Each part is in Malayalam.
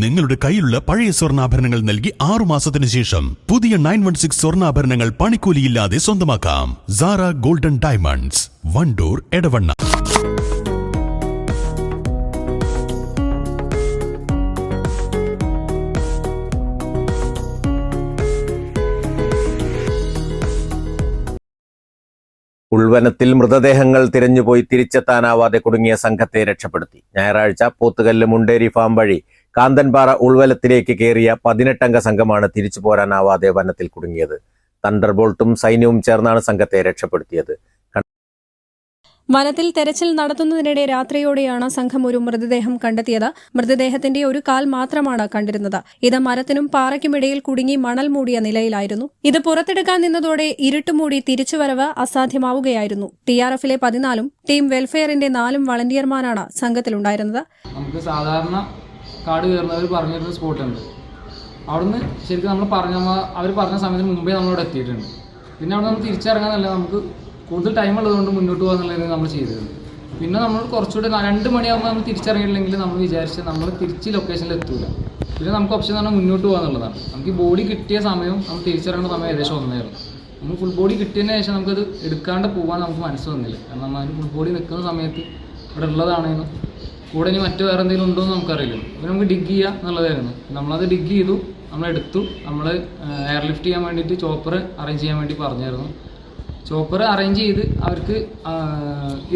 നിങ്ങളുടെ കയ്യിലുള്ള പഴയ സ്വർണാഭരണങ്ങൾ നൽകി ആറു മാസത്തിന് ശേഷം പുതിയ നയൻ വൺ സിക്സ് സ്വർണാഭരണങ്ങൾ പണിക്കൂലിയില്ലാതെ സ്വന്തമാക്കാം. Sara golden diamonds Wandoor Edavanna. ഉൾവനത്തിൽ മൃതദേഹങ്ങൾ തിരഞ്ഞുപോയി തിരിച്ചെത്താനാവാതെ കുടുങ്ങിയ സംഘത്തെ രക്ഷപ്പെടുത്തി. ഞായറാഴ്ച പോത്തുകല്ല് മുണ്ടേരി ഫാം വഴി കാന്തൻപാറ ഉൾവലത്തിലേക്ക് കയറിയ പതിനെട്ടംഗ സംഘമാണ് തിരിച്ചു പോരാനാവാതെ വനത്തിൽ കുടുങ്ങിയത്. തണ്ടർബോൾട്ടും സൈന്യവും ചേർന്നാണ് സംഘത്തെ രക്ഷപ്പെടുത്തിയത്. വനത്തിൽ തെരച്ചിൽ നടത്തുന്നതിനിടെ രാത്രിയോടെയാണ് സംഘം ഒരു മൃതദേഹം കണ്ടെത്തിയത്. മൃതദേഹത്തിന്റെ ഒരു കാൽ മാത്രമാണ് കണ്ടിരുന്നത്. ഇത് മരത്തിനും പാറയ്ക്കുമിടയിൽ കുടുങ്ങി മണൽ മൂടിയ നിലയിലായിരുന്നു. ഇത് പുറത്തെടുക്കാൻ നിന്നതോടെ ഇരുട്ടുമൂടി തിരിച്ചുവരവ് അസാധ്യമാവുകയായിരുന്നു. ടി ആർ എഫിലെ പതിനാലും ടീം വെൽഫെയറിന്റെ നാലും വളണ്ടിയർമാരാണ് സംഘത്തിലുണ്ടായിരുന്നത്. നമുക്ക് സാധാരണ കാട് കയറുന്നവർ പറഞ്ഞിരുന്ന സ്പോട്ടുണ്ട്. അവിടുന്ന് ശരിക്കും നമ്മൾ പറഞ്ഞ അവർ പറഞ്ഞ സമയത്തിന് മുമ്പേ നമ്മളവിടെ എത്തിയിട്ടുണ്ട്. പിന്നെ അവിടെ നമ്മൾ തിരിച്ചിറങ്ങാനല്ല നമുക്ക് കൂടുതൽ ടൈം ഉള്ളതുകൊണ്ട് മുന്നോട്ട് പോകാന്നുള്ളത് നമ്മൾ ചെയ്തത് പിന്നെ നമ്മൾ കുറച്ചുകൂടി രണ്ട് മണിയാകുമ്പോൾ നമ്മൾ തിരിച്ചിറങ്ങിയില്ലെങ്കിൽ നമ്മൾ വിചാരിച്ച് നമ്മൾ തിരിച്ച് ലൊക്കേഷനിൽ എത്തൂല. പിന്നെ നമുക്ക് ഓപ്ഷൻ പറഞ്ഞാൽ മുന്നോട്ട് പോകാന്നുള്ളതാണ്. നമുക്ക് ഈ ബോഡി കിട്ടിയ സമയം നമ്മൾ തിരിച്ചിറങ്ങുന്ന സമയം ഏകദേശം ഒന്നായിരുന്നു നമ്മൾ ഫുൾ ബോഡി കിട്ടിയതിന് ശേഷം നമുക്കത് എടുക്കാണ്ട് പോകാൻ നമുക്ക് മനസ്സ് വന്നില്ല. കാരണം നമ്മൾ ഫുൾ ബോഡി നിൽക്കുന്ന സമയത്ത് ഇവിടെ ഉള്ളതാണേനും കൂടെ ഇനി മറ്റു വേറെ എന്തെങ്കിലും ഉണ്ടോ എന്ന് നമുക്കറിയില്ല. അപ്പോൾ നമുക്ക് ഡിഗ് ചെയ്യുക എന്നുള്ളതായിരുന്നു. നമ്മളത് ഡിഗ് ചെയ്തു നമ്മളെടുത്തു നമ്മൾ എയർ ലിഫ്റ്റ് ചെയ്യാൻ വേണ്ടിയിട്ട് ചോപ്പർ അറേഞ്ച് ചെയ്യാൻ വേണ്ടി പറഞ്ഞായിരുന്നു. ചോപ്പർ അറേഞ്ച് ചെയ്ത് അവർക്ക്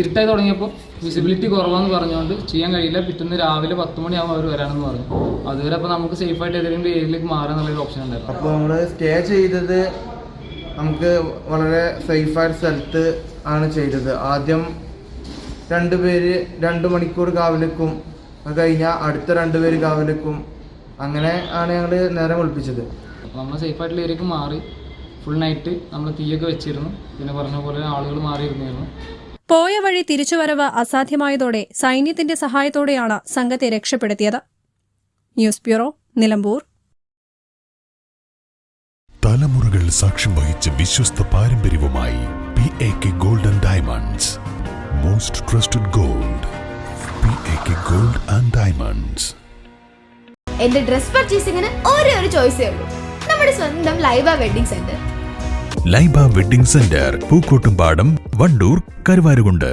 ഇരുട്ടായി തുടങ്ങിയപ്പോൾ വിസിബിലിറ്റി കുറവാന്ന് പറഞ്ഞുകൊണ്ട് ചെയ്യാൻ കഴിയില്ല. പിറ്റേന്ന് രാവിലെ പത്ത് മണിയാകുമ്പോൾ അവർ വരാനെന്ന് പറഞ്ഞു. അതുവരെ അപ്പോൾ നമുക്ക് സേഫായിട്ട് ഏതെങ്കിലും ഏരിയയിലേക്ക് മാറുക എന്നുള്ളൊരു ഓപ്ഷൻ ഉണ്ടായിരുന്നു. അപ്പോൾ നമ്മൾ സ്റ്റേ ചെയ്തത് നമുക്ക് വളരെ സേഫായ സ്ഥലത്ത് ആണ് ചെയ്തത്. ആദ്യം രണ്ട് പേര് രണ്ട് മണിക്കൂർ കാവലിക്കും അത് കഴിഞ്ഞാൽ അടുത്ത രണ്ട് പേര് കാവലിക്കും അങ്ങനെ ആണ് ഞങ്ങൾ നേരം ഒളിപ്പിച്ചത് അപ്പോൾ നമ്മൾ സേഫായിട്ടുള്ള ഏരിയക്ക് മാറി. ഫുൾ നൈറ്റ് നമ്മൾ തീയൊക്കെ വെച്ചിരുന്നു. പിന്നെ പറഞ്ഞ പോലെ ആളുകൾ മാറിയിരുന്നിരുന്നു. പോയ വഴി തിരിച്ചുവരവ് അസാധ്യമായതോടെ സൈന്യത്തിന്റെ സഹായത്തോടെയാണ് സംഘത്തെ രക്ഷപ്പെടുത്തിയത്. News bureau Nilambur. തലമുറകൾ സാക്ഷ്യം വഹിച്ച വിശ്വസ്ത പാരമ്പര്യവുമായി P A K golden diamonds most trusted gold P A K gold and diamonds എന്റെ ഡ്രസ് പർച്ചേസിംഗിന് ഒരേ ഒരു ചോയ്സേ ഉള്ളൂ. നമ്മുടെ സ്വന്തം Laiba wedding centre Laiba wedding centre Pookkottumpadam Wandoor Karuvarakundu.